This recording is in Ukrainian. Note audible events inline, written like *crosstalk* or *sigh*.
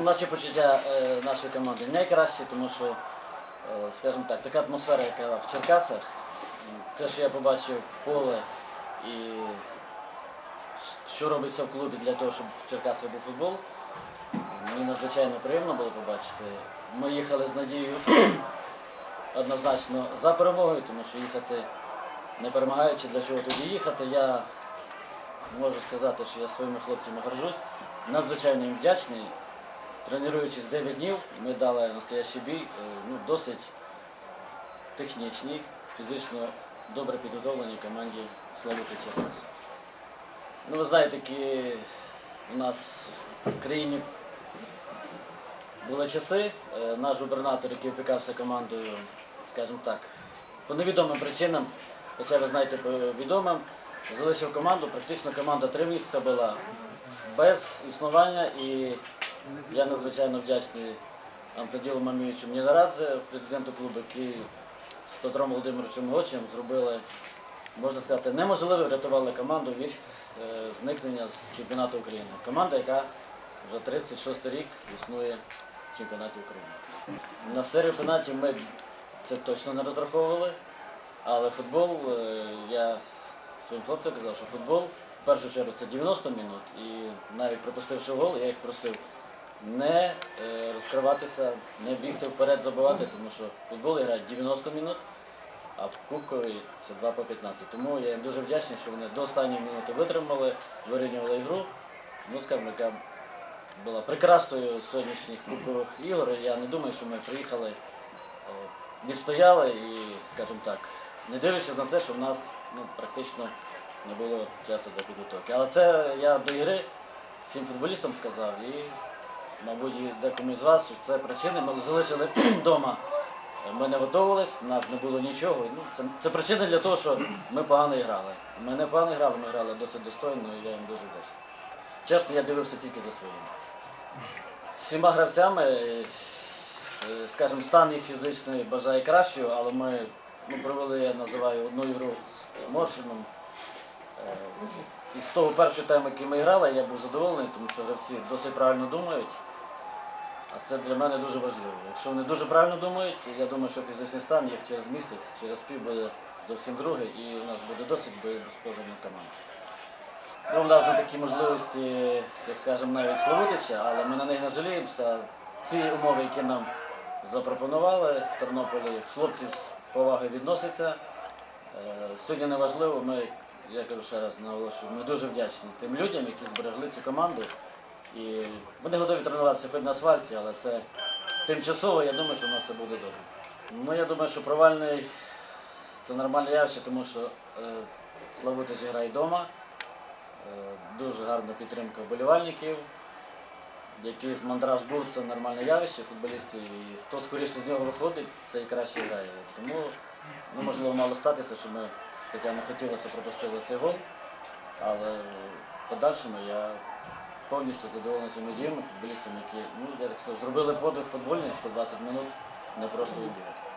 наші почуття е, нашої команди найкращі, тому що, е, скажімо так, така атмосфера, яка в Черкасах, те, що я побачив поле і що робиться в клубі для того, щоб в Черкасах був футбол, мені надзвичайно приємно було побачити. Ми їхали з надією *clears throat* однозначно за перемогою, тому що їхати не перемагаючи, для чого тоді їхати. Я можу сказати, що я своїми хлопцями горжусь. Надзвичайно їм вдячний. Тренуючись 9 днів, ми дали настоящий бій, е, ну, досить технічній, фізично добре підготовленій команді Славути Черкас. Ну, ви знаєте, які у нас в країні були часи. Е, Наш губернатор, який опікався командою, скажімо так, по невідомим причинам, хоча ви знаєте по відомим, залишив команду. Практично команда три місяці була без існування. І я надзвичайно вдячний Антоділу Мамійовичу Мнінарадзе, президенту клубу, який з Петром Володимировичем Гочем зробили, можна сказати, неможливе, врятували команду від е, зникнення з чемпіонату України. Команда, яка вже 36 рік існує в чемпіонаті України. На серію пенальтів ми це точно не розраховували, але футбол, е, я своїм хлопцям казав, що футбол в першу чергу це 90 минут, і навіть пропустивши гол, я їх просив не е, розкриватися, не бігти вперед, забивати, тому що футбол грають 90 минут, а Кубкові це 2 по 15. Тому я їм дуже вдячний, що вони до останньої минути витримали, вирівнювали ігру. Ну, скажімо, яка була прекрасною сьогоднішніх кубкових ігор. Я не думаю, що ми приїхали, е, відстояли і, скажімо так, не дивлячись на це, що в нас ну, практично не було часу для підготовки. Але це я до ігри всім футболістам сказав і, мабуть, декому з вас, це причини. Ми залишили *clears throat* вдома. Ми не готувалися, у нас не було нічого. Ну, це, це причина для того, що ми погано грали. Ми не погано грали, ми грали досить достойно і я їм дуже вдячний. Чесно, я дивився тільки за своїм. З всіма гравцями, е, скажімо, стан їх фізичний бажає кращого, але ми ну, провели, я називаю, одну ігру з Моршином. Е, І з того першого тайму, який ми грали, я був задоволений, тому що гравці досить правильно думають. А це для мене дуже важливо. Якщо вони дуже правильно думають, я думаю, що фізичний стан їх через місяць, через пів буде зовсім другий, і у нас буде досить безпоживна команда. Ну, у нас не такі можливості, як скажемо, навіть Славутича, але ми на них не жаліємося. Ці умови, які нам запропонували в Тернополі, хлопці з повагою відносяться. Е, Сьогодні не важливо, ми, я кажу ще раз, наголошую, ми дуже вдячні тим людям, які зберегли цю команду. І вони готові тренуватися хоч на асфальті, але це тимчасово, я думаю, що в нас все буде добре. Ну, я думаю, що провальний це нормальне явище, тому що е, Славутич грає вдома. Е, Дуже гарна підтримка вболівальників. Якийсь мандраж був, це нормальне явище футболістів. І хто скоріше з нього виходить, це і краще грає. Тому ну, можливо мало статися, що ми, хоча не хотілося пропустили цей гол. Але в подальшому я повністю задоволений своїми діями, футболістами, які ну, зробили подвиг футбольний 120 минут, не просто вибігати.